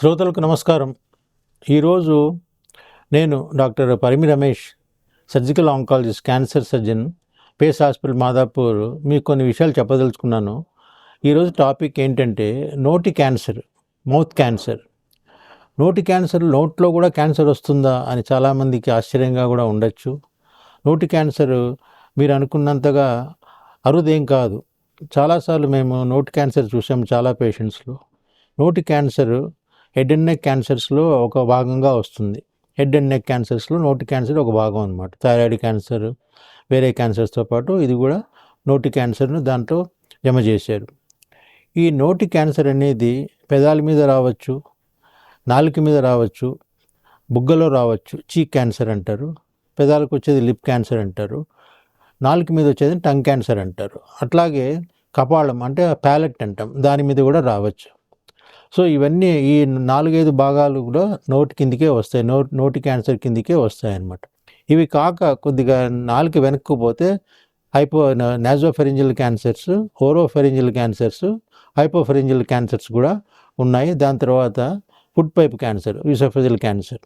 శ్రోతలకు నమస్కారం. ఈరోజు నేను doctor Parimi Ramesh surgical oncologist cancer surgeon Pace hospital Madhapur మీకు కొన్ని విషయాలు చెప్పదలుచుకున్నాను. ఈరోజు టాపిక్ ఏంటంటే నోటి క్యాన్సర్ మౌత్ క్యాన్సర్. నోటి క్యాన్సర్ నోట్లో కూడా క్యాన్సర్ వస్తుందా అని చాలామందికి ఆశ్చర్యంగా కూడా ఉండొచ్చు. నోటి క్యాన్సర్ మీరు అనుకున్నంతగా అరుదేం కాదు. చాలాసార్లు మేము నోటి క్యాన్సర్ చూసాము చాలా పేషెంట్స్లో. నోటి క్యాన్సర్ హెడ్ అండ్ నెక్ క్యాన్సర్స్లో ఒక భాగంగా వస్తుంది. హెడ్ అండ్ నెక్ క్యాన్సర్స్లో నోటి క్యాన్సర్ ఒక భాగం అనమాట థైరాయిడ్ క్యాన్సర్ వేరే క్యాన్సర్స్తో పాటు ఇది కూడా నోటి క్యాన్సర్ను దాంట్లో జమ చేశారు. ఈ నోటి క్యాన్సర్ అనేది పెదాల మీద రావచ్చు నాలుక మీద రావచ్చు బుగ్గలో రావచ్చు చీక్ క్యాన్సర్ అంటారు పెదాలకు వచ్చేది లిప్ క్యాన్సర్ అంటారు నాలుక మీద వచ్చేది టంగ్ క్యాన్సర్ అంటారు. అట్లాగే కపాళం అంటే ప్యాలెట్ అంటాం దాని మీద కూడా రావచ్చు. సో ఇవన్నీ ఈ నాలుగైదు భాగాలు కూడా నోటి కిందికే వస్తాయి. నోటి నోటి క్యాన్సర్ కిందికే వస్తాయి అన్నమాట ఇవి కాక కొద్దిగా నాలుగు వెనక్కు పోతే hypo nasopharyngeal cancers oropharyngeal cancers hypopharyngeal cancers కూడా ఉన్నాయి. దాని తర్వాత food pipe cancer oesophageal cancer.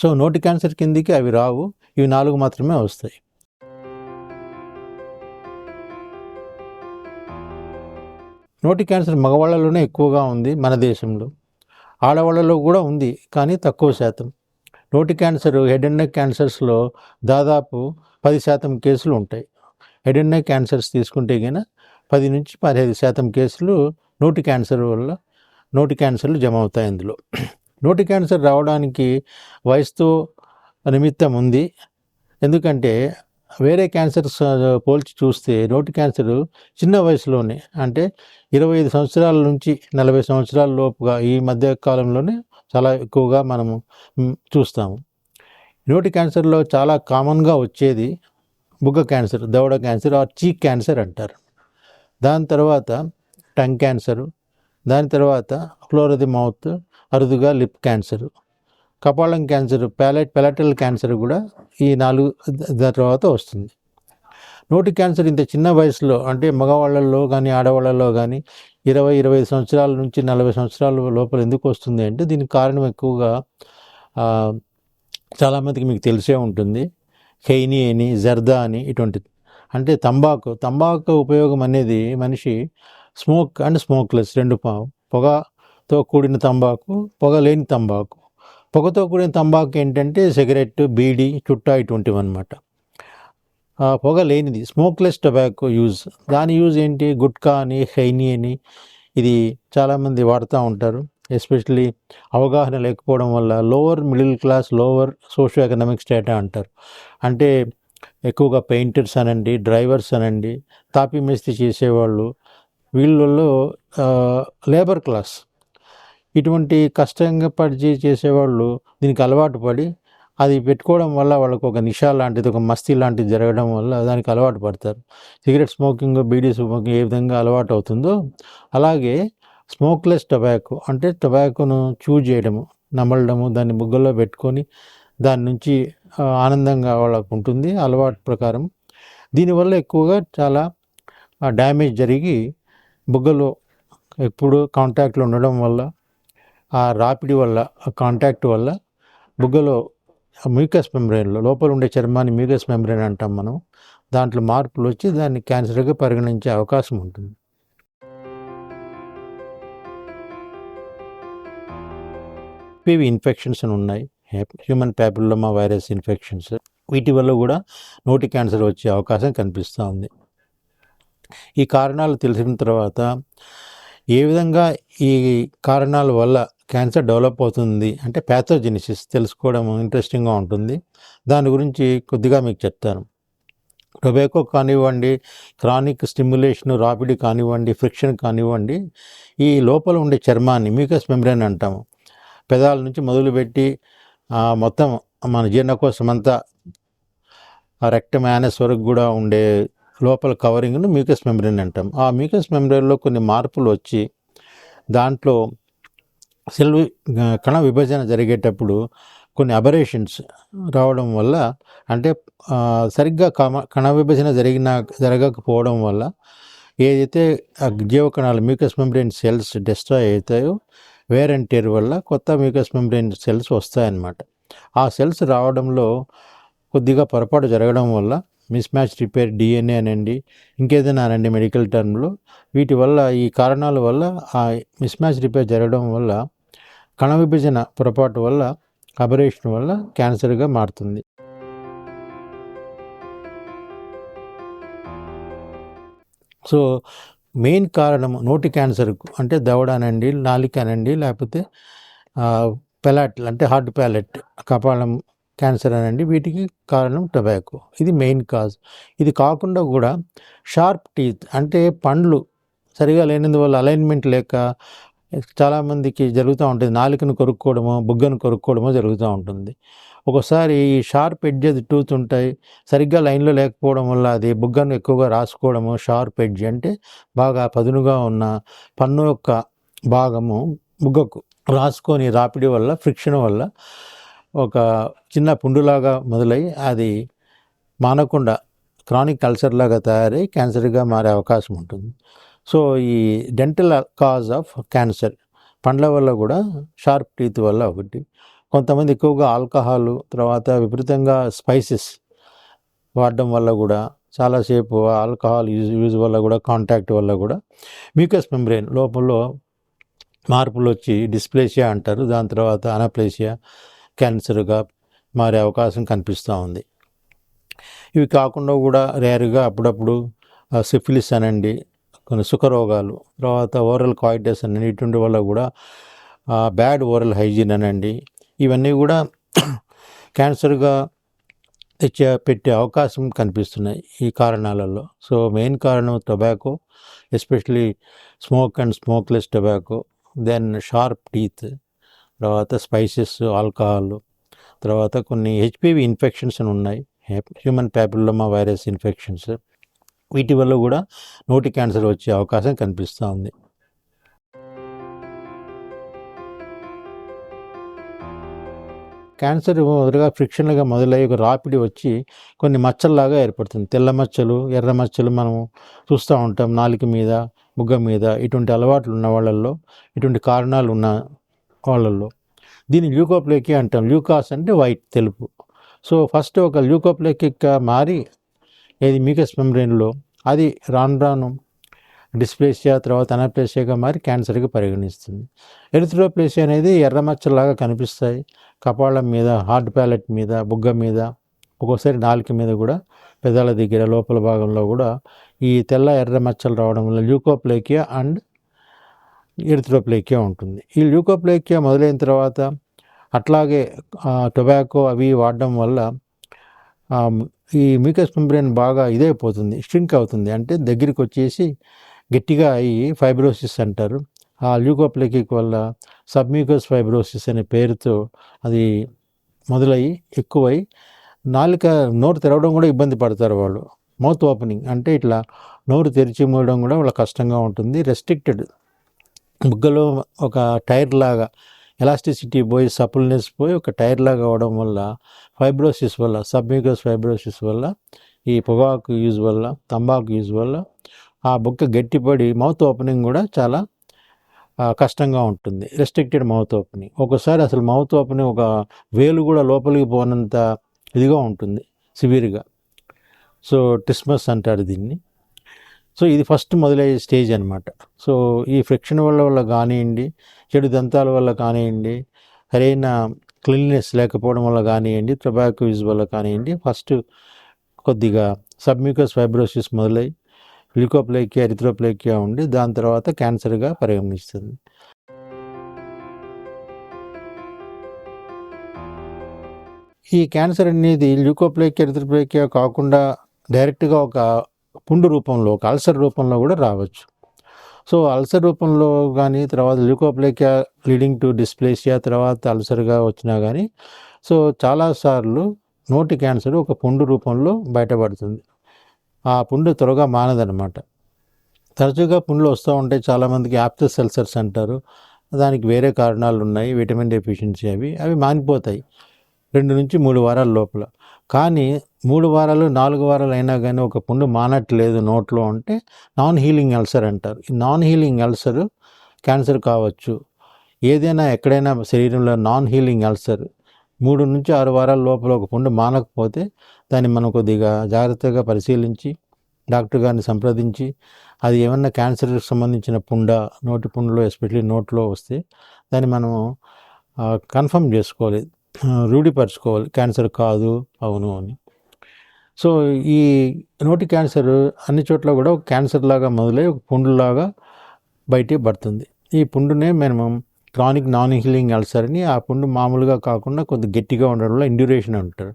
So నోటి క్యాన్సర్ కిందికి అవి రావు. ఇవి నాలుగు మాత్రమే వస్తాయి. నోటి క్యాన్సర్ మగవాళ్ళలోనే ఎక్కువగా ఉంది మన దేశంలో. ఆడవాళ్ళలో కూడా ఉంది కానీ తక్కువ శాతం. నోటి క్యాన్సర్ హెడ్ అండ్ నెక్ క్యాన్సర్స్లో దాదాపు పది శాతం కేసులు ఉంటాయి. హెడ్ అండ్ నెక్ క్యాన్సర్స్ తీసుకుంటే కనుక పది నుంచి పదిహేను శాతం కేసులు నోటి క్యాన్సర్ వల్ల నోటి క్యాన్సర్లు జమ అవుతాయి అందులో. నోటి క్యాన్సర్ రావడానికి వయసుతో నిమిత్తం ఉంది. ఎందుకంటే వేరే క్యాన్సర్స్ పోల్చి చూస్తే నోటి క్యాన్సర్ చిన్న వయసులోనే అంటే ఇరవై ఐదు సంవత్సరాల నుంచి నలభై సంవత్సరాల లోపుగా ఈ మధ్య కాలంలోనే చాలా ఎక్కువగా మనము చూస్తాము. నోటి క్యాన్సర్లో చాలా కామన్గా వచ్చేది బుగ్గ క్యాన్సర్ దవడ క్యాన్సర్ ఆర్ చీక్ క్యాన్సర్ అంటారు. దాని తర్వాత టంగ్ క్యాన్సరు దాని తర్వాత ఫ్లోరది మౌత్ అరుదుగా లిప్ క్యాన్సర్. కపాలం క్యాన్సర్ ప్యాలెట్ పెలటల్ క్యాన్సర్ కూడా ఈ నాలుగు తర్వాత వస్తుంది. నోటి క్యాన్సర్ ఇంత చిన్న వయసులో అంటే మగవాళ్ళల్లో కానీ ఆడవాళ్ళలో కానీ ఇరవై ఇరవై ఐదు సంవత్సరాల నుంచి నలభై సంవత్సరాల లోపల ఎందుకు వస్తుంది అంటే దీనికి కారణం ఎక్కువగా చాలామందికి మీకు తెలిసే ఉంటుంది. హెయిని అని జర్దా అని ఇటువంటి అంటే తంబాకు తంబాకు ఉపయోగం అనేది మనిషి స్మోక్ అండ్ స్మోక్లెస్ రెండు పా పొగతో కూడిన తంబాకు పొగ లేని తంబాకు. పొగతో కూడిన తంబాకు ఏంటంటే సిగరెట్ బీడీ చుట్టా ఇటువంటివి అనమాట పొగ లేనిది. Smokeless tobacco use. దాని యూజ్ ఏంటి? గుట్కా అని హైనీ అని ఇది చాలామంది వాడుతూ ఉంటారు. ఎస్పెషల్లీ అవగాహన లేకపోవడం వల్ల lower middle class lower socio economic strata అంటారు. అంటే ఎక్కువగా పెయింటర్స్ అనండి డ్రైవర్స్ అనండి తాపీ మేస్తి చేసేవాళ్ళు. వీళ్ళల్లో లేబర్ క్లాస్. ఇటువంటి కష్టంగా పడి చేసేవాళ్ళు దీనికి అలవాటు పడి అది పెట్టుకోవడం వల్ల వాళ్ళకు ఒక నిషా లాంటిది ఒక మస్తీ లాంటిది జరగడం వల్ల దానికి అలవాటు పడతారు. సిగరెట్ స్మోకింగ్ బీడీ స్మోకింగ్ ఏ విధంగా అలవాటు అవుతుందో అలాగే స్మోక్లెస్ టొబాకో అంటే టొబాకోను చూజ్ చేయడము నమలడము దాన్ని బుగ్గల్లో పెట్టుకొని దాని నుంచి ఆనందంగా వాళ్ళకు ఉంటుంది అలవాటు ప్రకారం. దీనివల్ల ఎక్కువగా చాలా డ్యామేజ్ జరిగి బుగ్గలో ఎప్పుడు కాంటాక్ట్లో ఉండడం వల్ల ఆ రాపిడి వల్ల ఆ కాంటాక్ట్ వల్ల బుగ్గలో మ్యూకస్ మెంబ్రెయిన్లో లోపల ఉండే చర్మాన్ని మ్యూకస్ మెంబ్రెయిన్ అంటాం మనం. దాంట్లో మార్పులు వచ్చి దాన్ని క్యాన్సర్గా పరిగణించే అవకాశం ఉంటుంది. పివి ఇన్ఫెక్షన్స్ అని ఉన్నాయి. హ్యూమన్ ప్యాపిల్లోమా వైరస్ ఇన్ఫెక్షన్స్ వీటి వల్ల కూడా నోటి క్యాన్సర్ వచ్చే అవకాశం కనిపిస్తూ ఉంది. ఈ కారణాలు తెలిసిన తర్వాత ఏ విధంగా ఈ కారణాల వల్ల క్యాన్సర్ డెవలప్ అవుతుంది. అంటే ప్యాథోజెనిసిస్ తెలుసుకోవడం ఇంట్రెస్టింగ్గా ఉంటుంది. దాని గురించి కొద్దిగా మీకు చెప్తాను. టొబాకో కానివ్వండి క్రానిక్ స్టిమ్యులేషన్ రాపిడ్ కానివ్వండి ఫ్రిక్షన్ కానివ్వండి ఈ లోపల ఉండే చర్మాన్ని మ్యూకస్ మెంబ్రెయిన్ అంటాము పెదాల నుంచి మొదలుపెట్టి మొత్తం మన జీర్ణకోశం అంతా రెక్టమ్ యానస్ వరకు కూడా ఉండే లోపల కవరింగ్ను మ్యూకస్ మెంబ్రెయిన్ అంటాం. ఆ మ్యూకస్ మెంబ్రెయిన్లో కొన్ని మార్పులు వచ్చి దాంట్లో సెల్ కణ విభజన జరిగేటప్పుడు కొన్ని అబరేషన్స్ రావడం వల్ల అంటే సరిగ్గా కమ కణ విభజన జరిగిన జరగకపోవడం వల్ల ఏదైతే ఆ జీవకణాలు మ్యూకస్ మెంబ్రెయిన్ సెల్స్ డిస్ట్రాయ్ అవుతాయో వేర్ అండ్ టేర్ వల్ల కొత్త మ్యూకస్ మెంబ్రెయిన్ సెల్స్ వస్తాయన్నమాట. ఆ సెల్స్ రావడంలో కొద్దిగా పొరపాటు జరగడం వల్ల మిస్ మ్యాచ్ రిపేర్ డిఎన్ఏ అనండి ఇంకేదైనా అనండి మెడికల్ టర్మ్లో వీటి వల్ల ఈ కారణాల వల్ల ఆ మిస్ మ్యాచ్ రిపేర్ జరగడం వల్ల కణ విభజన పొరపాటు వల్ల అబరేషన్ వల్ల క్యాన్సర్గా మారుతుంది. సో మెయిన్ కారణం నోటి క్యాన్సర్కు అంటే దవడ అనండి నాలిక అనండి లేకపోతే పెలాట్ అంటే హార్ట్ ప్యాలెట్ కపాలం క్యాన్సర్ అనండి వీటికి కారణం టొబాకో ఇది మెయిన్ కాజ్ ఇది కాకుండా కూడా షార్ప్ టీత్ అంటే పండ్లు సరిగా లేనందువల్ల అలైన్మెంట్ లేక చాలామందికి జరుగుతూ ఉంటుంది. నాలుకను కొరుక్కోవడమో బుగ్గను కొరుక్కోవడమో జరుగుతూ ఉంటుంది. ఒకసారి ఈ షార్ప్ ఎడ్జ్ టూత్ ఉంటాయి సరిగ్గా లైన్లో లేకపోవడం వల్ల అది బుగ్గను ఎక్కువగా రాసుకోవడము షార్ప్ ఎడ్జ్ అంటే బాగా పదునుగా ఉన్న పన్ను యొక్క భాగము బుగ్గకు రాసుకొని రాపిడి వల్ల ఫ్రిక్షన్ వల్ల ఒక చిన్న పుండులాగా మొదలై అది మానకుండా క్రానిక్ కల్చర్లాగా తయారై క్యాన్సర్గా మారే అవకాశం ఉంటుంది. సో ఈ డెంటల్ కాజ్ ఆఫ్ క్యాన్సర్ పండ్ల వల్ల కూడా షార్ప్ టీత్ వల్ల ఒకటి. కొంతమంది ఎక్కువగా ఆల్కహాల్ తర్వాత విపరీతంగా స్పైసెస్ వాడడం వల్ల కూడా చాలాసేపు ఆల్కహాల్ యూజ్ యూజ్ వల్ల కూడా కాంటాక్ట్ వల్ల కూడా మ్యూకస్ మెంబ్రెయిన్ లోపల మార్పులు వచ్చి డిస్ప్లేసియా అంటారు. దాని తర్వాత అనప్లేసియా క్యాన్సర్గా మారే అవకాశం కనిపిస్తూ ఉంది. ఇవి కాకుండా కూడా రేరుగా అప్పుడప్పుడు సిఫిలిస్ అనండి. కొన్ని సుఖరోగాలు తర్వాత ఓరల్ కాయిటస్ అని ఇటువంటి వల్ల కూడా బ్యాడ్ ఓరల్ హైజీన్ అనండి. ఇవన్నీ కూడా క్యాన్సర్గా తెచ్చే పెట్టే అవకాశం కనిపిస్తున్నాయి ఈ కారణాలలో. సో మెయిన్ కారణం tobacco especially smoke and smokeless tobacco then sharp teeth తర్వాత స్పైసెస్ ఆల్కహాల్ తర్వాత కొన్ని హెచ్పివి ఇన్ఫెక్షన్స్ అని ఉన్నాయి. Human papilloma virus infections. వీటి వల్ల కూడా నోటి క్యాన్సర్ వచ్చే అవకాశం కనిపిస్తూ ఉంది. క్యాన్సర్ మొదలుగా ఫ్రిక్షన్లుగా మొదలయ్యి ఒక రాపిడి వచ్చి కొన్ని మచ్చల్లాగా ఏర్పడుతుంది. తెల్ల మచ్చలు ఎర్ర మచ్చలు మనం చూస్తూ ఉంటాం. నాలుక మీద బుగ్గ మీద ఇటువంటి అలవాట్లు ఉన్న వాళ్ళల్లో ఇటువంటి కారణాలు ఉన్న వాళ్ళల్లో. దీన్ని ల్యూకోప్లేకి అంటాం. ల్యూకాస్ అంటే వైట్ తెలుపు. సో ఫస్ట్ ఒక ల్యూకోప్లేకి మారి ఏది మ్యూకస్ మెమ్బ్రెయిన్లో అది రాను రాను డిస్ప్లేసియా తర్వాత అనప్లేసియాగా మారి క్యాన్సర్గా పరిగణిస్తుంది. ఎరిథ్రోప్లేసియా అనేది ఎర్రమచ్చలాగా కనిపిస్తాయి. కపాళం మీద హార్ట్ ప్యాలెట్ మీద బుగ్గ మీద ఒక్కోసారి నాలుక మీద కూడా పెదాల దగ్గర లోపల భాగంలో కూడా ఈ తెల్ల ఎర్ర మచ్చలు రావడం వల్ల ల్యూకోప్లేకియా అండ్ ఎరిథ్రోప్లేకియా ఉంటుంది. ఈ ల్యూకోప్లేకియా మొదలైన తర్వాత అట్లాగే టొబాకో అవి వాడడం వల్ల ఈ మ్యూకస్ మెంబ్రెయిన్ బాగా ఇదైపోతుంది స్ట్రింక్ అవుతుంది. అంటే దగ్గరికి వచ్చేసి గట్టిగా అయ్యి ఫైబ్రోసిస్ అంటారు. ఆ ల్యూకోప్లేకిక్ వల్ల సబ్మ్యూకస్ ఫైబ్రోసిస్ అనే పేరుతో అది మొదలయ్యి ఎక్కువై నాలుక నోరు తెరవడం కూడా ఇబ్బంది పడతారు వాళ్ళు. మౌత్ ఓపెనింగ్ అంటే ఇట్లా నోరు తెరిచి మూయడం కూడా వాళ్ళ కష్టంగా ఉంటుంది. రెస్ట్రిక్టెడ్ బుగ్గలో ఒక టైర్ లాగా ఎలాస్టిసిటీ పోయి సపుల్నెస్ పోయి ఒక టైర్ లాగా అవడం వల్ల ఫైబ్రోసిస్ వల్ల సబ్మ్యూకస్ ఫైబ్రోసిస్ వల్ల ఈ పొగాకు యూజ్ వల్ల తంబాకు యూజ్ వల్ల ఆ బుక్క గట్టిపడి మౌత్ ఓపెనింగ్ కూడా చాలా కష్టంగా ఉంటుంది. Restricted mouth opening. ఒకసారి అసలు మౌత్ ఓపెనింగ్ ఒక వేలు కూడా లోపలికి పోనంత ఇదిగా ఉంటుంది సివియర్గా. సో టిస్మస్ అంటారు దీన్ని. సో ఇది ఫస్ట్ మొదలయ్యే స్టేజ్ అనమాట సో ఈ ఫ్రిక్షన్ వల్ల వల్ల కానివ్వండి చెడు దంతాల వల్ల కానివ్వండి సరైన క్లీన్నెస్ లేకపోవడం వల్ల కానివ్వండి టొబాకో యూజ్ వల్ల కానివ్వండి ఫస్ట్ కొద్దిగా సబ్మ్యూకస్ ఫైబ్రోసిస్ మొదలై లికోప్లేకియా ఎరిథ్రోప్లేకియా ఉండి దాని తర్వాత క్యాన్సర్గా పరిగణిస్తుంది. ఈ క్యాన్సర్ అనేది ల్యూకోప్లేకియా ఎరిథ్రోప్లేకియా కాకుండా డైరెక్ట్గా ఒక పుండు రూపంలో ఒక అల్సర్ రూపంలో కూడా రావచ్చు. సో అల్సర్ రూపంలో కానీ తర్వాత ల్యూకోప్లేకియా లీడింగ్ టు డిస్ప్లేసియా తర్వాత అల్సర్గా వచ్చినా కానీ సో చాలాసార్లు నోటి క్యాన్సర్ ఒక పుండు రూపంలో బయటపడుతుంది. ఆ పుండు త్వరగా మానదనమాట తరచుగా పుండ్లు వస్తూ ఉంటాయి చాలామందికి యాప్తస్ అల్సర్స్ అంటారు. దానికి వేరే కారణాలు ఉన్నాయి విటమిన్ డెఫిషియన్సీ అవి అవి మానిపోతాయి. రెండు నుంచి మూడు వారాల లోపల. కానీ మూడు వారాలు నాలుగు వారాలు అయినా కానీ ఒక పుండు మానట్లేదు నోట్లో అంటే నాన్ హీలింగ్ అల్సర్ అంటారు. ఈ నాన్ హీలింగ్ అల్సర్ క్యాన్సర్ కావచ్చు. ఏదైనా ఎక్కడైనా శరీరంలో నాన్ హీలింగ్ అల్సర్ మూడు నుంచి ఆరు వారాల లోపల ఒక పుండు మానకపోతే దాన్ని మనం కొద్దిగా జాగ్రత్తగా పరిశీలించి డాక్టర్ గారిని సంప్రదించి అది ఏమన్నా క్యాన్సర్కి సంబంధించిన పుండ నోటి పుండులో ఎస్పెషల్లీ నోట్లో వస్తే దాన్ని మనం కన్ఫర్మ్ చేసుకోవాలి. రూఢిపరచుకోవాలి. క్యాన్సర్ కాదు అవును అని. సో ఈ నోటి క్యాన్సర్ అన్ని చోట్ల కూడా ఒక క్యాన్సర్ లాగా మొదలై ఒక పుండులాగా బయటికి పడుతుంది. ఈ పుండునే మనం క్రానిక్ నాన్ హీలింగ్ అల్సర్ అని ఆ పుండు మామూలుగా కాకుండా కొంత గట్టిగా ఉండడం వల్ల ఇండ్యూరేషన్ అంటారు.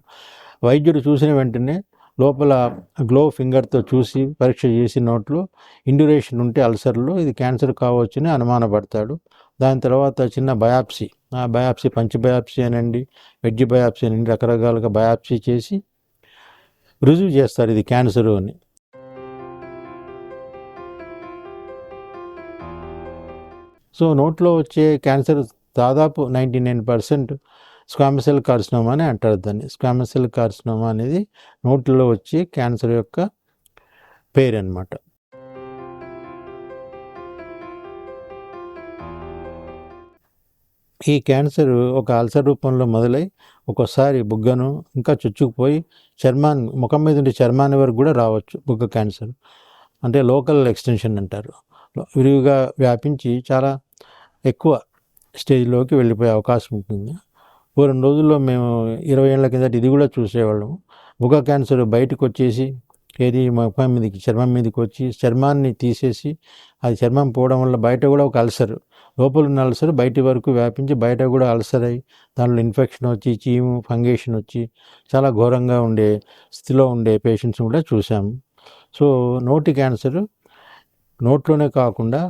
వైద్యుడు చూసిన వెంటనే లోపల గ్లో ఫింగర్తో చూసి పరీక్ష చేసి నోట్లో ఇండ్యూరేషన్ ఉంటే అల్సర్లో ఇది క్యాన్సర్ కావచ్చని అనుమానపడతాడు. దాని తర్వాత చిన్న బయాప్సీ ఆ బయాప్సీ పంచ బయాప్సీ అనండి వెజ్ బయాప్సీ అనండి రకరకాలుగా బయాప్సీ చేసి రుజువు చేస్తారు ఇది క్యాన్సర్ అని. సో నోట్లో వచ్చే క్యాన్సర్ దాదాపు ninety nine percent squamous cell carcinoma అని అంటారు దాన్ని. స్క్వామసెల్ కార్సినోమా అనేది నోట్లో వచ్చే క్యాన్సర్ యొక్క పేరు అనమాట ఈ క్యాన్సర్ ఒక అల్సర్ రూపంలో మొదలై ఒక్కోసారి బుగ్గను ఇంకా చుచ్చుకుపోయి చర్మాన్ని ముఖం మీద ఉండే చర్మాన్ని వరకు కూడా రావచ్చు బుగ్గ క్యాన్సర్. అంటే లోకల్ ఎక్స్టెన్షన్ అంటారు. విరివిగా వ్యాపించి చాలా ఎక్కువ స్టేజ్లోకి వెళ్ళిపోయే అవకాశం ఉంటుంది. ఓ రెండు రోజుల్లో మేము ఇరవై ఏళ్ళ కిందట ఇది కూడా చూసేవాళ్ళము బుగ్గ క్యాన్సర్ బయటకు వచ్చేసి ఏది ముఖం మీదకి చర్మం మీదకి వచ్చి చర్మాన్ని తీసేసి అది చర్మం పోవడం వల్ల బయట కూడా ఒక అల్సర్ లోపల ఉన్న అల్సర్ బయట వరకు వ్యాపించి బయట కూడా అల్సర్ అయ్యి దాంట్లో ఇన్ఫెక్షన్ వచ్చి చీము ఫంగేషన్ వచ్చి చాలా ఘోరంగా ఉండే స్థితిలో ఉండే పేషెంట్స్ కూడా చూసాము సో నోటి క్యాన్సర్ నోట్లోనే కాకుండా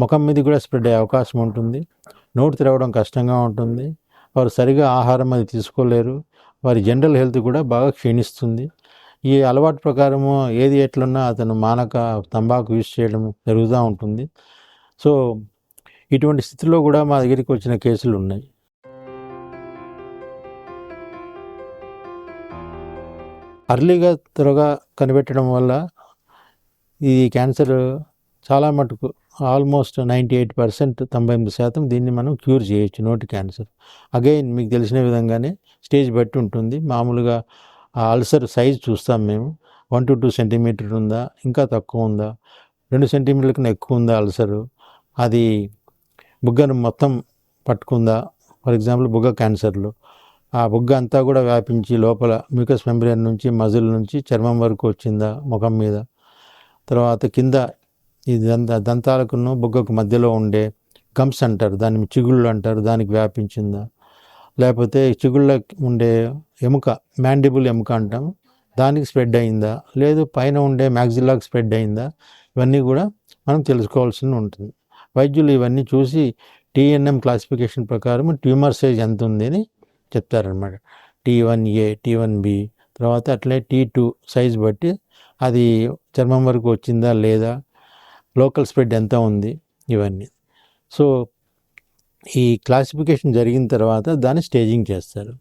ముఖం మీద కూడా స్ప్రెడ్ అయ్యే అవకాశం ఉంటుంది. నోటు తెరవడం కష్టంగా ఉంటుంది. వారు సరిగా ఆహారం అది తీసుకోలేరు. వారి జనరల్ హెల్త్ కూడా బాగా క్షీణిస్తుంది. ఈ అలవాటు ప్రకారము ఏది ఎట్లున్నా అతను మానక తంబాకు యూజ్ చేయడం జరుగుతూ ఉంటుంది. సో ఇటువంటి స్థితిలో కూడా మా దగ్గరికి వచ్చిన కేసులు ఉన్నాయి. అర్లీగా త్వరగా కనిపెట్టడం వల్ల ఈ క్యాన్సర్ చాలా మటుకు ఆల్మోస్ట్ నైంటీ ఎయిట్ పర్సెంట్ తొంభై ఎనిమిది శాతం దీన్ని మనం క్యూర్ చేయొచ్చు నోటి క్యాన్సర్. అగైన్ మీకు తెలిసిన విధంగానే స్టేజ్ బట్టి ఉంటుంది. మామూలుగా ఆ అల్సర్ సైజ్ చూస్తాం మేము. వన్ టు టూ సెంటీమీటర్ ఉందా? ఇంకా తక్కువ ఉందా? రెండు సెంటీమీటర్ల కన్నా ఎక్కువ ఉందా అల్సరు? అది బుగ్గను మొత్తం పట్టుకుందా? ఫర్ ఎగ్జాంపుల్ బుగ్గ క్యాన్సర్లు. ఆ బుగ్గ అంతా కూడా వ్యాపించి లోపల మ్యూకస్ మెంబ్రేన్ నుంచి మజిల్ నుంచి చర్మం వరకు వచ్చిందా ముఖం మీద? తర్వాత కింద ఈ దంత దంతాలకును బుగ్గకు మధ్యలో ఉండే గమ్స్ అంటారు. దాన్ని చిగుళ్ళు అంటారు. దానికి వ్యాపించిందా? లేకపోతే చిగుళ్ళ ఉండే ఎముక మ్యాండిబుల్ ఎముక అంటాం. దానికి స్ప్రెడ్ అయిందా? లేదు పైన ఉండే మ్యాగ్జిల్లాకి స్ప్రెడ్ అయిందా? ఇవన్నీ కూడా మనం తెలుసుకోవాల్సి ఉంటుంది. వైద్యులు ఇవన్నీ చూసి టీఎన్ఎం క్లాసిఫికేషన్ ప్రకారం ట్యూమర్ సైజ్ ఎంత ఉంది అని చెప్తారనమాట T one A T one B తర్వాత అట్లే టీ టూ సైజ్ బట్టి అది చర్మం వరకు వచ్చిందా లేదా లోకల్ స్ప్రెడ్ ఎంత ఉంది ఇవన్నీ. సో ఈ క్లాసిఫికేషన్ జరిగిన తర్వాత దాన్ని స్టేజింగ్ చేస్తారు.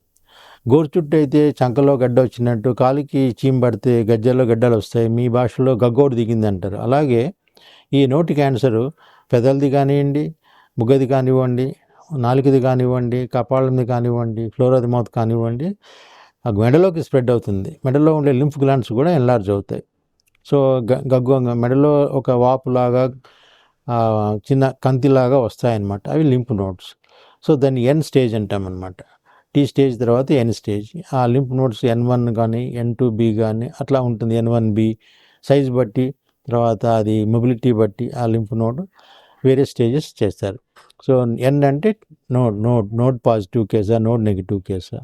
గోర్చుట్టు అయితే చంకలో గడ్డ వచ్చినట్టు కాలికి చీమ పడితే గజ్జల్లో గడ్డలు వస్తాయి మీ భాషలో గగ్గోడు దిగింది అంటారు అలాగే ఈ నోటి క్యాన్సరు పెదలది కానివ్వండి బుగ్గది కానివ్వండి నాలుకది కానివ్వండి కపాలంది కానివ్వండి ఫ్లోరది మౌత్ కానివ్వండి ఆ మెడలోకి స్ప్రెడ్ అవుతుంది. మెడలో ఉండే లింఫ్ గ్లాండ్స్ కూడా ఎన్లార్జ్ అవుతాయి. సో గ గగ్గు మెడలో ఒక వాపులాగా చిన్న కంతిలాగా వస్తాయన్నమాట. అవి లింప్ నోట్స్ సో దాన్ని ఎన్ స్టేజ్ అంటామన్నమాట టీ స్టేజ్ తర్వాత ఎన్ స్టేజ్. ఆ లింప్ నోట్స్ ఎన్ వన్ కానీ ఎన్ టూ బి కానీ అట్లా ఉంటుంది ఎన్ వన్ బి. సైజ్ బట్టి తర్వాత అది మొబిలిటీ బట్టి ఆ లింఫ్ నోడ్ వేరే స్టేజెస్ చేస్తారు. సో ఎన్ అంటే నోడ్ నోడ్ నోడ్ పాజిటివ్ కేసా నోడ్ నెగిటివ్ కేసా?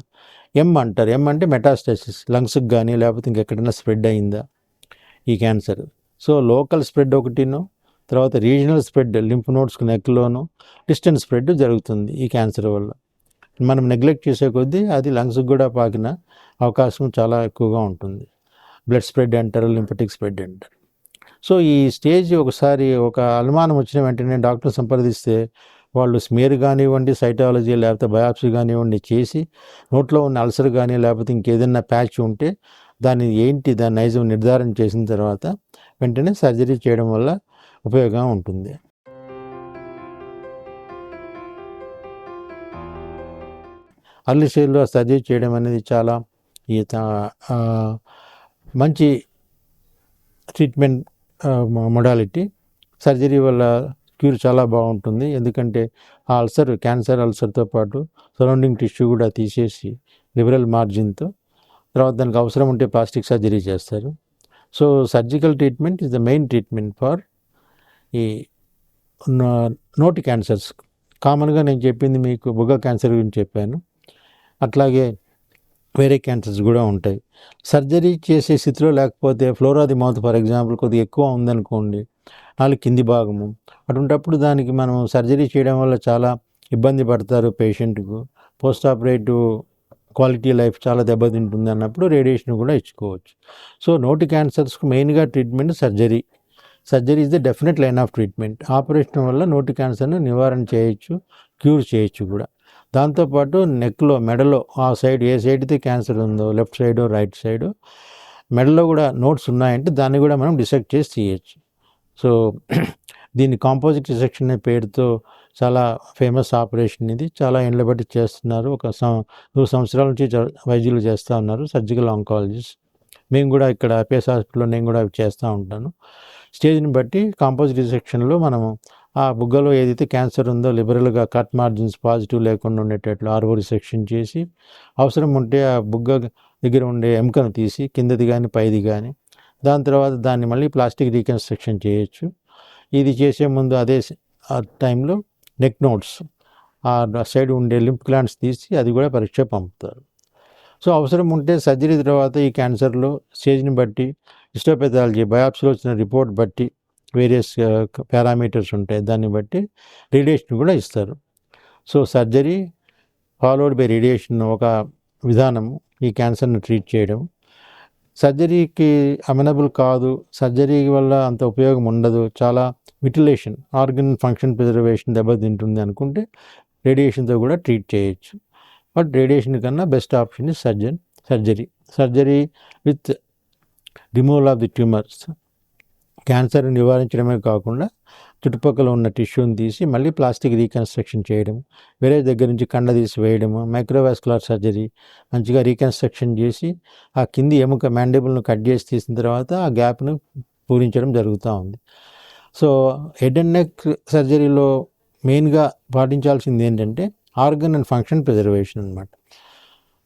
ఎం అంటారు. ఎం అంటే మెటాస్టాసిస్ లంగ్స్కి కానీ లేకపోతే ఇంకెక్కడైనా స్ప్రెడ్ అయిందా? ఈ క్యాన్సర్ సో లోకల్ స్ప్రెడ్ ఒకటిను తర్వాత రీజనల్ స్ప్రెడ్ లింఫ్ నోట్స్కి నెక్లోను డిస్టెన్స్ స్ప్రెడ్ జరుగుతుంది ఈ క్యాన్సర్ వల్ల. మనం నెగ్లెక్ట్ చేసే కొద్దీ అది లంగ్స్కి కూడా పాకిన అవకాశం చాలా ఎక్కువగా ఉంటుంది. బ్లడ్ స్ప్రెడ్ అంటారు లింపటిక్ స్ప్రెడ్ అంటారు. సో ఈ స్టేజ్ ఒకసారి ఒక అనుమానం వచ్చిన వెంటనే డాక్టర్ సంప్రదిస్తే వాళ్ళు స్మేర్ కానివ్వండి సైటాలజీ లేకపోతే బయాప్సీ కానివ్వండి చేసి నోట్లో ఉన్న అల్సర్ కానీ లేకపోతే ఇంకేదైనా ప్యాచ్ ఉంటే దాన్ని ఏంటి దాని నైజం నిర్ధారణ చేసిన తర్వాత వెంటనే సర్జరీ చేయడం వల్ల ఉపయోగం ఉంటుంది. అర్లీ స్టేజ్లో సర్జరీ చేయడం అనేది చాలా ఈ త- మంచి ట్రీట్మెంట్ మొడాలిటీ సర్జరీ వల్ల క్యూర్ చాలా బాగుంటుంది. ఎందుకంటే ఆ అల్సర్ క్యాన్సర్ అల్సర్తో పాటు సరౌండింగ్ టిష్యూ కూడా తీసేసి లిబరల్ మార్జిన్తో తర్వాత దానికి అవసరం ఉంటే ప్లాస్టిక్ సర్జరీ చేస్తారు. So surgical treatment is the main treatment for ఈ నోటి క్యాన్సర్స్ కామన్గా నేను చెప్పింది మీకు బుగ్గ క్యాన్సర్ గురించి చెప్పాను. అట్లాగే వేరే క్యాన్సర్స్ కూడా ఉంటాయి. సర్జరీ చేసే స్థితిలో లేకపోతే ఫ్లోరాది మౌత్ ఫర్ ఎగ్జాంపుల్ కొద్దిగా ఎక్కువ ఉందనుకోండి నాలుగు కింది భాగము అటువంటప్పుడు దానికి మనం సర్జరీ చేయడం వల్ల చాలా ఇబ్బంది పడతారు పేషెంట్కు. పోస్ట్ ఆపరేటివ్ క్వాలిటీ లైఫ్ చాలా దెబ్బతింటుంది అన్నప్పుడు రేడియేషన్ కూడా ఇచ్చుకోవచ్చు. సో నోటి క్యాన్సర్స్కు మెయిన్గా treatment surgery. Surgery is the definite line of treatment. Operation వల్ల నోటి క్యాన్సర్ను నివారణ చేయొచ్చు క్యూర్ చేయొచ్చు కూడా. దాంతోపాటు నెక్లో మెడలో ఆ సైడ్ ఏ సైడ్ అయితే క్యాన్సర్ ఉందో లెఫ్ట్ సైడ్ రైట్ సైడ్ మెడలో కూడా నోట్స్ ఉన్నాయంటే దాన్ని కూడా మనం డిసెక్ట్ చేసి తీయచ్చు. సో దీన్ని కాంపోజిట్ డిసెక్షన్ అనే పేరుతో చాలా ఫేమస్ ఆపరేషన్ ఇది. చాలా ఇండ్ల బట్టి చేస్తున్నారు. ఒక సం నూరు సంవత్సరాల నుంచి వైద్యులు చేస్తూ ఉన్నారు. Surgical oncologist. మేము కూడా ఇక్కడ ఐపీఎస్ హాస్పిటల్లో నేను కూడా అవి చేస్తూ ఉంటాను. స్టేజ్ని బట్టి కాంపోజిట్ డిసెక్షన్లో మనము ఆ బుగ్గలో ఏదైతే క్యాన్సర్ ఉందో లిబరల్గా కట్ మార్జిన్స్ పాజిటివ్ లేకుండా ఉండేటట్లు ఆర్వో రిసెక్షన్ చేసి అవసరం ఉంటే ఆ బుగ్గ దగ్గర ఉండే ఎముకను తీసి కిందది కానీ పైది కానీ దాని తర్వాత దాన్ని మళ్ళీ ప్లాస్టిక్ రీకన్స్ట్రక్షన్ చేయొచ్చు. ఇది చేసే ముందు అదే ఆ టైంలో నెక్ నోట్స్ ఆ సైడ్ ఉండే లింప్ గ్లాండ్స్ తీసి అది కూడా పరీక్ష పంపుతారు. సో అవసరం ఉంటే సర్జరీ తర్వాత ఈ క్యాన్సర్లో స్టేజ్ని బట్టి హిస్టోపెథాలజీ బయాప్సీలో వచ్చిన రిపోర్ట్ బట్టి వేరియస్ పారామీటర్స్ ఉంటాయి. దాన్ని బట్టి రేడియేషన్ కూడా ఇస్తారు. So surgery followed by radiation ఒక విధానము ఈ క్యాన్సర్ను ట్రీట్ చేయడం. సర్జరీకి అమెనబుల్ కాదు. సర్జరీ వల్ల అంత ఉపయోగం ఉండదు. చాలా మిటిలేషన్ ఆర్గన్ ఫంక్షన్ ప్రిజర్వేషన్ దెబ్బతింటుంది అనుకుంటే రేడియేషన్తో కూడా ట్రీట్ చేయొచ్చు. బట్ రేడియేషన్ కన్నా best option is surgeon surgery. Surgery with removal of the tumours. Cancer నివారించడమే కాకుండా చుట్టుపక్కల ఉన్న టిష్యూని తీసి మళ్ళీ ప్లాస్టిక్ రీకన్స్ట్రక్షన్ చేయడం వేరే దగ్గర నుంచి కండ తీసి వేయడము మైక్రోవాస్కులర్ సర్జరీ మంచిగా రీకన్స్ట్రక్షన్ చేసి ఆ కింది ఎముక మ్యాండేబుల్ను కట్ చేసి తీసిన తర్వాత ఆ గ్యాప్ను పూరించడం జరుగుతూ ఉంది. సో హెడ్ అండ్ నెక్ సర్జరీలో మెయిన్గా పాటించాల్సింది ఏంటంటే ఆర్గన్ అండ్ ఫంక్షన్ ప్రిజర్వేషన్ అనమాట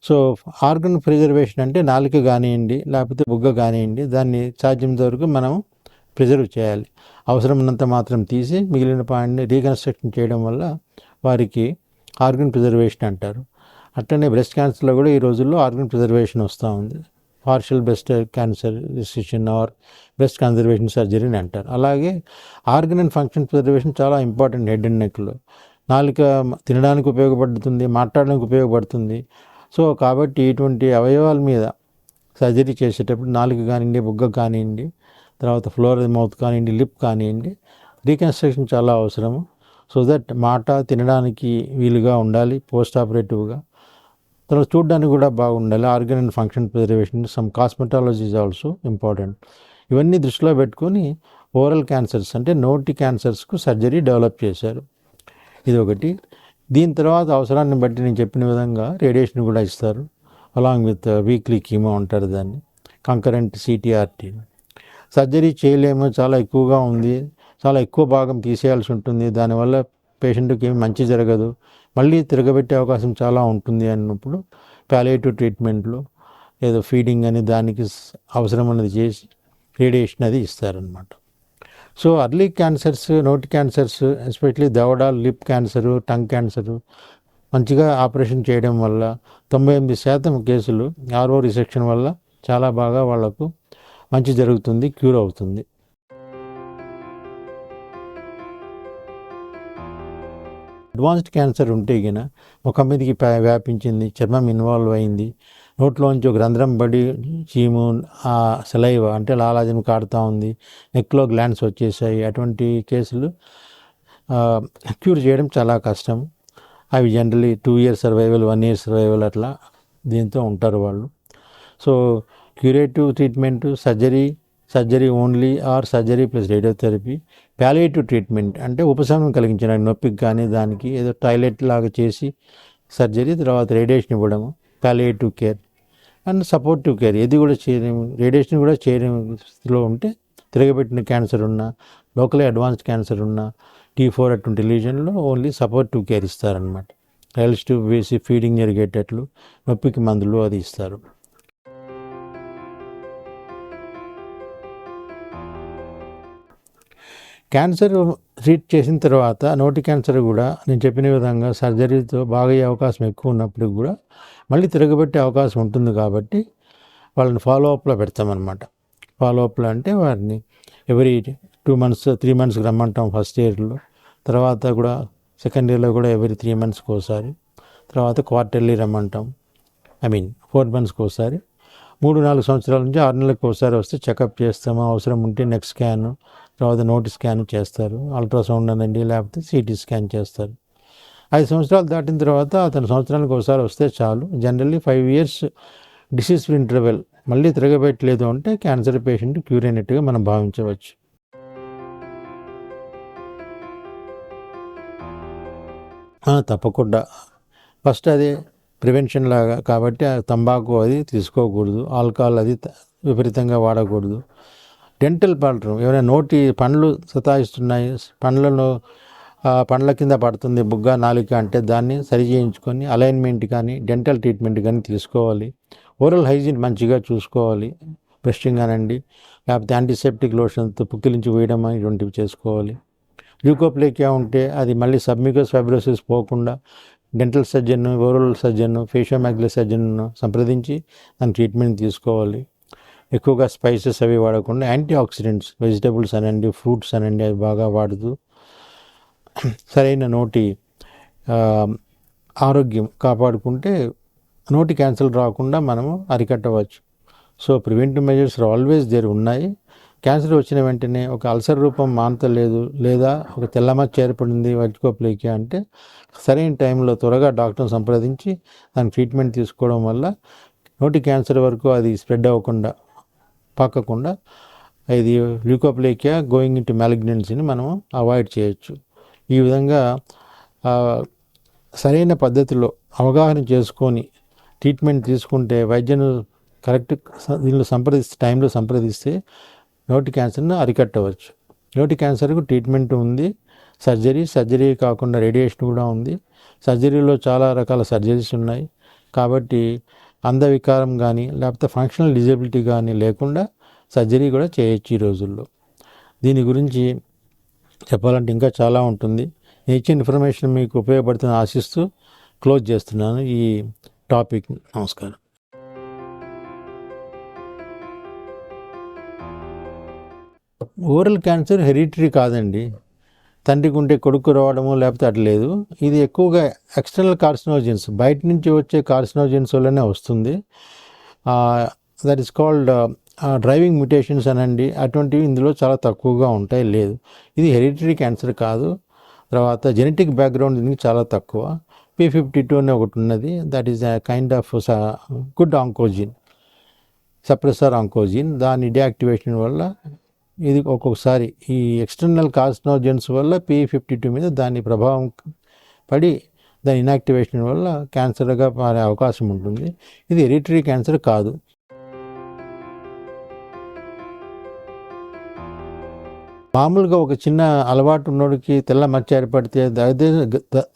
సో ఆర్గన్ ప్రిజర్వేషన్ అంటే నాలుక కానివ్వండి లేకపోతే బుగ్గ కానివ్వండి దాన్ని సాధ్యమైనంత వరకు మనం ప్రిజర్వ్ చేయాలి. అవసరం ఉన్నంత మాత్రం తీసి మిగిలిన పాయింట్ని రీకన్స్ట్రక్షన్ చేయడం వల్ల వారికి ఆర్గన్ ప్రిజర్వేషన్ అంటారు. అట్లనే బ్రెస్ట్ క్యాన్సర్లో కూడా ఈ రోజుల్లో ఆర్గన్ ప్రిజర్వేషన్ వస్తూ ఉంది. Partial breast cancer restriction or breast conservation surgery అని అంటారు. అలాగే ఆర్గన్ అండ్ ఫంక్షన్ ప్రిజర్వేషన్ చాలా ఇంపార్టెంట్ హెడ్ అండ్ నెక్లో. నాలుక తినడానికి ఉపయోగపడుతుంది మాట్లాడడానికి ఉపయోగపడుతుంది. సో కాబట్టి ఇటువంటి అవయవాల మీద సర్జరీ చేసేటప్పుడు నాలుక కానివ్వండి బుగ్గ కానివ్వండి తర్వాత ఫ్లోర్ మౌత్ కానివ్వండి లిప్ కానివ్వండి రీకన్స్ట్రక్షన్ చాలా అవసరము. సో దట్ మాట తినడానికి వీలుగా ఉండాలి పోస్ట్ ఆపరేటివ్గా తర్వాత చూడడానికి కూడా బాగుండాలి organ and function preservation some cosmetology is also important. ఇవన్నీ దృష్టిలో పెట్టుకొని ఓరల్ క్యాన్సర్స్ అంటే నోటి క్యాన్సర్స్కు సర్జరీ డెవలప్ చేశారు. ఇది ఒకటి. దీని తర్వాత అవసరాన్ని బట్టి నేను చెప్పిన విధంగా రేడియేషన్ కూడా ఇస్తారు అలాంగ్ విత్ వీక్లీ కీమో అంటారు దాన్ని కంకరెంట్ సిటీఆర్టీ సర్జరీ చేయలేము చాలా ఎక్కువగా ఉంది. చాలా ఎక్కువ భాగం తీసేయాల్సి ఉంటుంది. దానివల్ల పేషెంట్కి ఏమి మంచి జరగదు. మళ్ళీ తిరగబెట్టే అవకాశం చాలా ఉంటుంది అన్నప్పుడు ప్యాలేటివ్ ట్రీట్మెంట్లు ఏదో ఫీడింగ్ అని దానికి అవసరం అనేది చేసి రేడియేషన్ అది ఇస్తారనమాట సో అర్లీ క్యాన్సర్స్ నోటి క్యాన్సర్స్ ఎస్పెషలీ దవడ లిప్ క్యాన్సరు టంగ్ క్యాన్సరు మంచిగా ఆపరేషన్ చేయడం వల్ల తొంభై ఎనిమిది శాతం కేసులు ఆర్ఓ రిసెక్షన్ వల్ల చాలా బాగా వాళ్ళకు మంచి జరుగుతుంది క్యూర్ అవుతుంది. అడ్వాన్స్డ్ క్యాన్సర్ ఉంటే గిన ముఖం మీదకి వ్యాపించింది చర్మం ఇన్వాల్వ్ అయింది. నోట్లోంచి ఒక రంధ్రం పడి చీము ఆ సెలైవ అంటే లాలాజం కాడుతూ ఉంది. నెక్లో గ్లాండ్స్ వచ్చేసాయి. అటువంటి కేసులు క్యూర్ చేయడం చాలా కష్టం. అవి generally two year survival one year survival అట్లా దీంతో ఉంటారు వాళ్ళు. So curative treatment surgery surgery only or surgery plus radiotherapy palliative treatment అంటే ఉపశమనం కలిగించడానికి నొప్పికి కానీ దానికి ఏదో టాయిలెట్ లాగా చేసి సర్జరీ తర్వాత రేడియేషన్ ఇవ్వడము palliative care and supportive care ఏది కూడా చేయలేము రేడియేషన్ కూడా చేయలేము స్థితిలో ఉంటే తిరగబెట్టిన క్యాన్సర్ ఉన్న లోకల్ అడ్వాన్స్డ్ క్యాన్సర్ ఉన్నా టీ ఫోర్ అటువంటి లీజన్లో ఓన్లీ సపోర్టివ్ కేర్ ఇస్తారనమాట రైల్స్ వేసి ఫీడింగ్ జరిగేటట్లు నొప్పికి మందులు అది ఇస్తారు. క్యాన్సర్ ట్రీట్ చేసిన తర్వాత నోటి క్యాన్సర్ కూడా నేను చెప్పిన విధంగా సర్జరీతో బాగయ్యే అవకాశం ఎక్కువ ఉన్నప్పుడు కూడా మళ్ళీ తిరగబెట్టే అవకాశం ఉంటుంది కాబట్టి వాళ్ళని ఫాలో అప్లో పెడతామన్నమాట. ఫాలో అప్లో అంటే వారిని ఎవరీ టూ మంత్స్ త్రీ మంత్స్కి రమ్మంటాం ఫస్ట్ ఇయర్లో తర్వాత కూడా సెకండ్ ఇయర్లో కూడా ఎవరి త్రీ మంత్స్కి ఒకసారి. తర్వాత క్వార్టర్లీ రమ్మంటాం. ఐ మీన్ ఫోర్ మంత్స్కి ఒకసారి. మూడు నాలుగు సంవత్సరాల నుంచి ఆరు నెలలకు ఒకసారి వస్తే చెకప్ చేస్తాము. అవసరం ఉంటే నెక్స్ట్ స్కాన్ తర్వాత నోటి స్కాన్ చేస్తారు. అల్ట్రాసౌండ్ అనండి లేకపోతే సిటీ స్కాన్ చేస్తారు. ఐదు సంవత్సరాలు దాటిన తర్వాత అతను సంవత్సరానికి ఒకసారి వస్తే చాలు. Generally five years disease free interval మళ్ళీ తిరగబెట్టలేదు అంటే క్యాన్సర్ పేషెంట్ క్యూర్ అయినట్టుగా మనం భావించవచ్చు. తప్పకుండా. ఫస్ట్ అది ప్రివెన్షన్ లాగా కాబట్టి తంబాకు అది తీసుకోకూడదు. ఆల్కహాల్ అది విపరీతంగా వాడకూడదు. డెంటల్ పాలటం ఏమైనా నోటి పండ్లు సతాయిస్తున్నాయి పండ్లను పండ్ల కింద పడుతుంది బుగ్గ నాలుక అంటే దాన్ని సరి చేయించుకొని అలైన్మెంట్ కానీ డెంటల్ ట్రీట్మెంట్ కానీ తీసుకోవాలి. ఓరల్ హైజీన్ మంచిగా చూసుకోవాలి. బ్రషింగ్ అనండి. లేకపోతే యాంటీసెప్టిక్ లోషన్తో పుక్కిలించి వేయడం ఇటువంటివి చేసుకోవాలి. ల్యూకోప్లేకియా ఉంటే అది మళ్ళీ సబ్మికస్ ఫైబ్రోసిస్ పోకుండా dental surgeon oral surgeon faciomaxillary surgeon సంప్రదించి దాని ట్రీట్మెంట్ తీసుకోవాలి. ఎక్కువగా స్పైసెస్ అవి వాడకుండా యాంటీ ఆక్సిడెంట్స్ వెజిటబుల్స్ అనండి ఫ్రూట్స్ అనండి అవి బాగా వాడుతూ సరైన నోటి ఆరోగ్యం కాపాడుకుంటే నోటి క్యాన్సర్ రాకుండా మనము అరికట్టవచ్చు. So preventive measures always there ఉన్నాయి. క్యాన్సర్ వచ్చిన వెంటనే ఒక అల్సర్ రూపం మానతలేదు లేదా ఒక తెల్లమచ్చ ఏర్పడింది వటికోప్లేకి అంటే సరైన టైంలో త్వరగా డాక్టర్ని సంప్రదించి దాని ట్రీట్మెంట్ తీసుకోవడం వల్ల నోటి క్యాన్సర్ వరకు అది స్ప్రెడ్ అవ్వకుండా పాకకుండా ఇది ల్యూకోప్లేకియా గోయింగ్ ఇంటి మ్యాలిగ్నెన్సీని మనం అవాయిడ్ చేయొచ్చు. ఈ విధంగా సరైన పద్ధతిలో అవగాహన చేసుకొని ట్రీట్మెంట్ తీసుకుంటే వైద్యను కరెక్ట్ దీనిలో సంప్రదిస్తే టైంలో సంప్రదిస్తే నోటి క్యాన్సర్ను అరికట్టవచ్చు. నోటి క్యాన్సర్కు ట్రీట్మెంట్ ఉంది సర్జరీ సర్జరీ కాకుండా రేడియేషన్ కూడా ఉంది. సర్జరీలో చాలా రకాల సర్జరీస్ ఉన్నాయి. కాబట్టి అందవికారం కానీ లేకపోతే ఫంక్షనల్ డిజబిలిటీ కానీ లేకుండా సర్జరీ కూడా చేయొచ్చు ఈ రోజుల్లో. దీని గురించి చెప్పాలంటే ఇంకా చాలా ఉంటుంది. నేను ఇచ్చిన ఇన్ఫర్మేషన్ మీకు ఉపయోగపడుతుందని ఆశిస్తూ క్లోజ్ చేస్తున్నాను ఈ టాపిక్ నమస్కారం. ఓరల్ క్యాన్సర్ హెరిటరీ కాదండి. తండ్రికి ఉంటే కొడుకు రావడము లేకపోతే అట్లేదు ఇది ఎక్కువగా ఎక్స్టర్నల్ కార్సినోజన్స్ బయట నుంచి వచ్చే కార్సినోజన్స్ వల్లనే వస్తుంది. That is called driving mutations అనండి. అటువంటివి ఇందులో చాలా తక్కువగా ఉంటాయి. లేదు. ఇది హెరిటరీ క్యాన్సర్ కాదు. తర్వాత జెనెటిక్ బ్యాక్గ్రౌండ్ దీనికి చాలా తక్కువ. పీ ఫిఫ్టీ టూ అని ఒకటి ఉన్నది. That is kind of good oncogene suppressor oncogene దాని డియాక్టివేషన్ వల్ల ఇది ఒక్కొక్కసారి ఈ ఎక్స్టర్నల్ కార్సినోజెన్స్ వల్ల పీ ఫిఫ్టీ టూ మీద దాని ప్రభావం పడి దాని ఇనాక్టివేషన్ వల్ల క్యాన్సర్గా మారే అవకాశం ఉంటుంది. ఇది ఎరిటరీ క్యాన్సర్ కాదు. మామూలుగా ఒక చిన్న అలవాటు ఉన్నోడికి తెల్ల మచ్చ ఏర్పడితే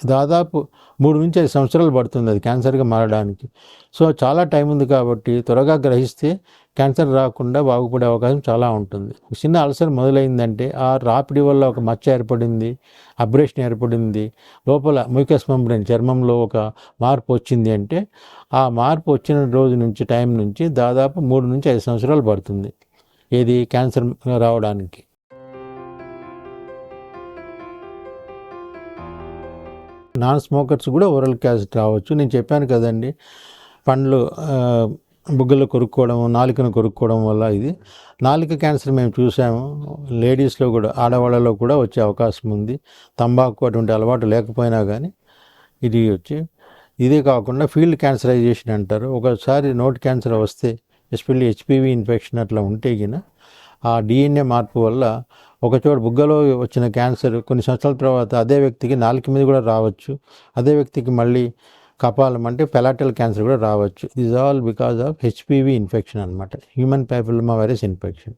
దాదాపు మూడు నుంచి ఐదు సంవత్సరాలు పడుతుంది అది క్యాన్సర్గా మారడానికి. సో చాలా టైం ఉంది కాబట్టి త్వరగా గ్రహిస్తే క్యాన్సర్ రాకుండా బాగుపడే అవకాశం చాలా ఉంటుంది. ఒక చిన్న అల్సర్ మొదలైందంటే ఆ రాపిడి వల్ల ఒక మచ్చ ఏర్పడింది అబ్రేషన్ ఏర్పడింది లోపల మ్యూకస్ మెంబ్రెయిన్ చర్మంలో ఒక మార్పు వచ్చింది అంటే ఆ మార్పు వచ్చిన రోజు నుంచి టైం నుంచి దాదాపు మూడు నుంచి ఐదు సంవత్సరాలు పడుతుంది ఏది క్యాన్సర్ రావడానికి. నాన్ స్మోకర్స్ కూడా ఓరల్ క్యాన్సర్ రావచ్చు. నేను చెప్పాను కదండి పండ్లు బుగ్గలు కొరుక్కోవడము నాలుకను కొరుక్కోవడం వల్ల ఇది. నాలుక క్యాన్సర్ మేము చూసాము. లేడీస్లో కూడా ఆడవాళ్ళలో కూడా వచ్చే అవకాశం ఉంది. తంబాకు అటువంటి అలవాటు లేకపోయినా కానీ ఇది వచ్చి ఇదే కాకుండా ఫీల్డ్ క్యాన్సరైజేషన్ అంటారు. ఒకసారి నోట్ క్యాన్సర్ వస్తే ఎస్పెషల్లీ హెచ్పివి ఇన్ఫెక్షన్ అట్లా ఉంటే గిన ఆ డిఎన్ఏ మార్పు వల్ల ఒకచోట బుగ్గలో వచ్చిన క్యాన్సర్ కొన్ని సంవత్సరాల తర్వాత అదే వ్యక్తికి నాలుక మీద కూడా రావచ్చు. అదే వ్యక్తికి మళ్ళీ కపాలం అంటే పెలాటల్ క్యాన్సర్ కూడా రావచ్చు. This all because of HPV infection అనమాట హ్యూమన్ ప్యాపిలోమా వైరస్ ఇన్ఫెక్షన్